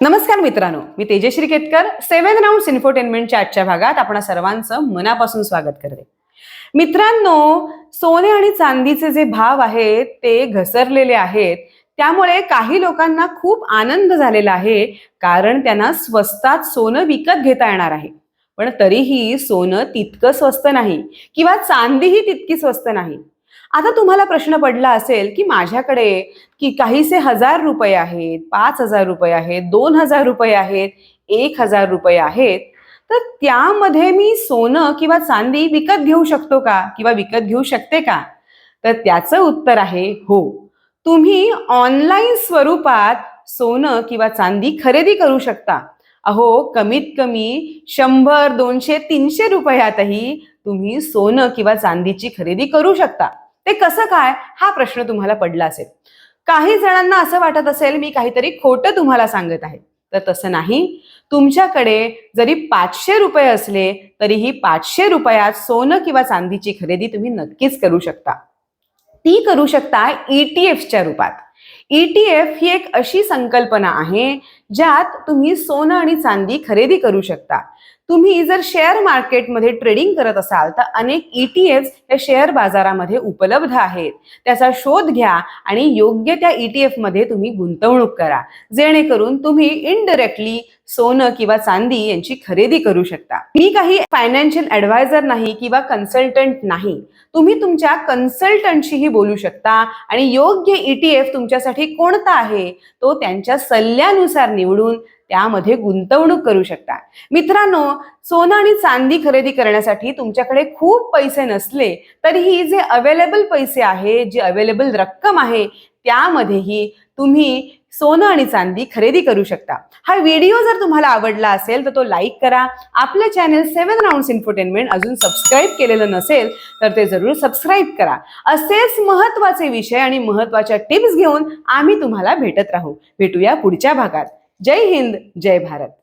नमस्कार मित्रांनो मी तेजश्री केतकर सेव्हन राऊंड इन्फोटेनमेंटच्या आजच्या भागात आपण सर्वांचं मनापासून स्वागत करते. मित्रांनो सोने आणि चांदीचे जे भाव आहेत ते घसरलेले आहेत. त्यामुळे काही लोकांना खूप आनंद झालेला आहे कारण त्यांना स्वस्तात सोनं विकत घेता येणार आहे. पण तरीही सोनं तितकं स्वस्त नाही किंवा चांदीही तितकी स्वस्त नाही. आता तुम्हाला प्रश्न पडला असेल की माझ्याकडे की काहीसे हजार रुपये आहेत पाच हजार रुपये आहेत दोन हजार रुपये आहेत एक हजार रुपये आहेत तर त्यामध्ये मी सोनं किंवा चांदी विकत घेऊ शकतो का किंवा विकत घेऊ शकते का? तर त्याचं उत्तर आहे हो. तुम्ही ऑनलाईन स्वरूपात सोनं किंवा चांदी खरेदी करू शकता. अहो कमीत कमी शंभर दोनशे तीनशे रुपयातही तुम्ही सोनं किंवा चांदीची खरेदी करू शकता. ते कसं काय? हा प्रश्न तुम्हाला पडला असेल. काही जणांना असं वाटत असेल मी काहीतरी खोटं तुम्हाला सांगत आहे. तर तसं नाही. तुमच्याकडे जरी पाचशे रुपये असले तरीही पाचशे रुपयात सोनं किंवा चांदीची खरेदी तुम्ही नक्कीच करू शकता. ती करू शकता ईटीएफच्या रूपात. ईटीएफ ही एक अशी संकल्पना आहे ज्यात तुम्ही सोनं आणि चांदी खरेदी करू शकता. तुम्ही जर शेअर मार्केटमध्ये ट्रेडिंग करत असाल तर अनेक ईटीएफ या शेअर बाजारामध्ये उपलब्ध आहेत. त्याचा शोध घ्या आणि योग्य त्या ईटीएफमध्ये तुम्ही गुंतवणूक करा. जेणेकरून तुम्ही इनडिरेक्टली सोनं किंवा चांदी यांची खरेदी करू शकता. मी काही फायनान्शियल ॲडवायझर नाही किंवा कन्सल्टंट नाही. तुम्ही तुमच्या कन्सल्टंटशीही बोलू शकता आणि योग्य ईटीएफ तुमच्यासाठी कोणता आहे तो त्यांच्या सल्ल्यानुसार निवडून त्यामध्ये गुंतवणूक करू शकता. मित्रांनो सोनं आणि चांदी खरेदी करण्यासाठी तुमच्याकडे खूप पैसे नसले तरीही जे अवेलेबल पैसे आहे जी अवेलेबल रक्कम आहे त्यामध्येही तुम्ही सोनं आणि चांदी खरेदी करू शकता. हा व्हिडिओ जर तुम्हाला आवडला असेल तर तो लाईक करा. आपलं चॅनल सेवन राऊंड इन्फोटेनमेंट अजून सबस्क्राईब केलेलं नसेल तर ते जरूर सबस्क्राईब करा. असेच महत्त्वाचे विषय आणि महत्त्वाच्या टिप्स घेऊन आम्ही तुम्हाला भेटत राहू. भेटूया पुढच्या भागात. जय हिंद जय भारत.